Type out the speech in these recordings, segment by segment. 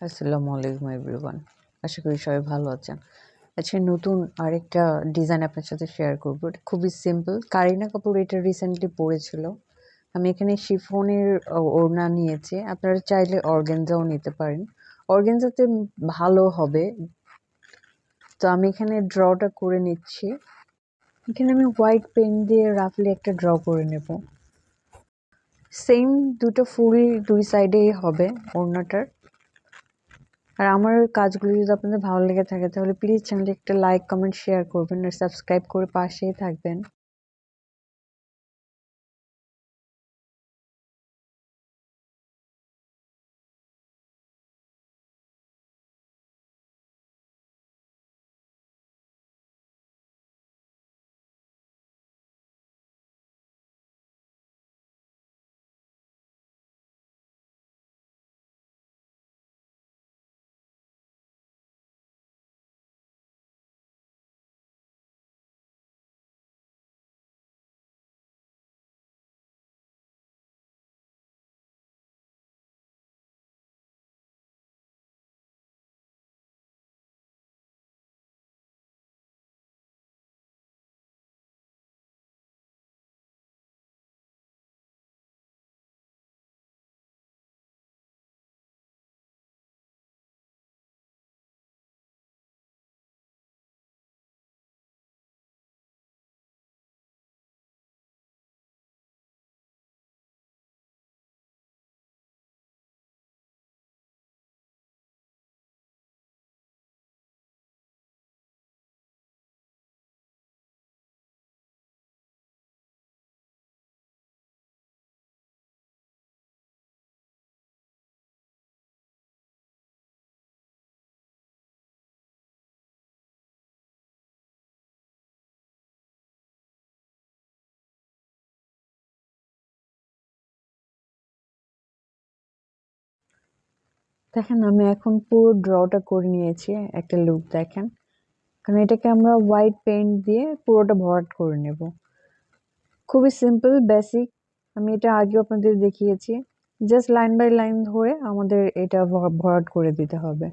আসসালামু আলাইকুম এভরিওয়ান। আশা করি সবাই ভালো আছেন। আজকে নতুন আরেকটা ডিজাইন আপনার সাথে শেয়ার করব। এটা খুবই সিম্পল। কারিনা কাপুর এটা রিসেন্টলি পরেছিল। আমি এখানে শিফনের ওড়না নিয়েছি। আপনারা চাইলে অর্গেনজাও নিতে পারেন। অর্গেনজাতে ভালো হবে। তো আমি এখানে ড্রটা করে নিচ্ছি। এখানে আমি হোয়াইট পেন দিয়ে রাফলি একটা ড্র করে নেব। সেম দুটো ফুল দুই সাইডেই হবে ওড়নাটার। আর আমার কাজগুলো যদি আপনাদের ভালো লেগে থাকে, তাহলে প্লিজ চ্যানেলে একটা লাইক কমেন্ট শেয়ার করবেন আর সাবস্ক্রাইব করে পাশেই থাকবেন। দেখেন, আমি এখন পুরো ড্রটা করে নিয়েছি, একটা লুক দেখেন। কারণ এটাকে আমরা হোয়াইট পেন্ট দিয়ে পুরোটা ভরাট করে নেব। খুবই সিম্পল বেসিক আমি এটা আগেও আপনাদের দেখিয়েছি। জাস্ট লাইন বাই লাইন ধরে আমাদের এটা ভরাট করে দিতে হবে।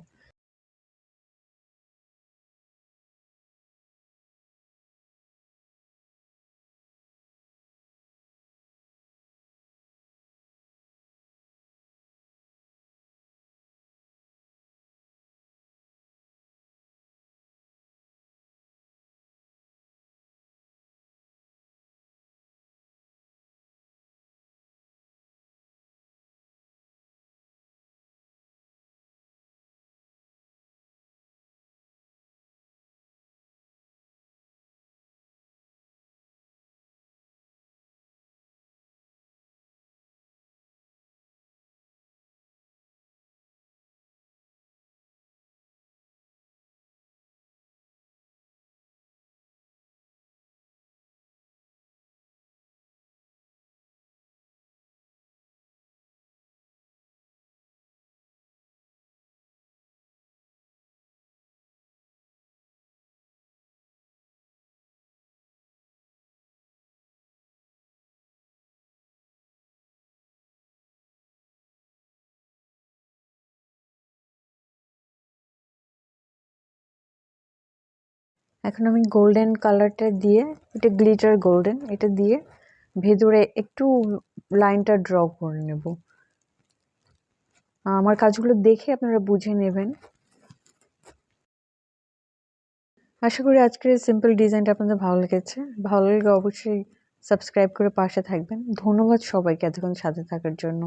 এখন আমি গোল্ডেন কালারটা দিয়ে, এটা গ্লিটার গোল্ডেন এটা দিয়ে ভেতরে একটু লাইনটা ড্র করে নেব। আমার কাজগুলো দেখে আপনারা বুঝে নেবেন। আশা করি আজকের সিম্পল ডিজাইনটা আপনাদের ভালো লেগেছে। ভালো লেগে অবশ্যই সাবস্ক্রাইব করে পাশে থাকবেন। ধন্যবাদ সবাইকে এতক্ষণ সাথে থাকার জন্য।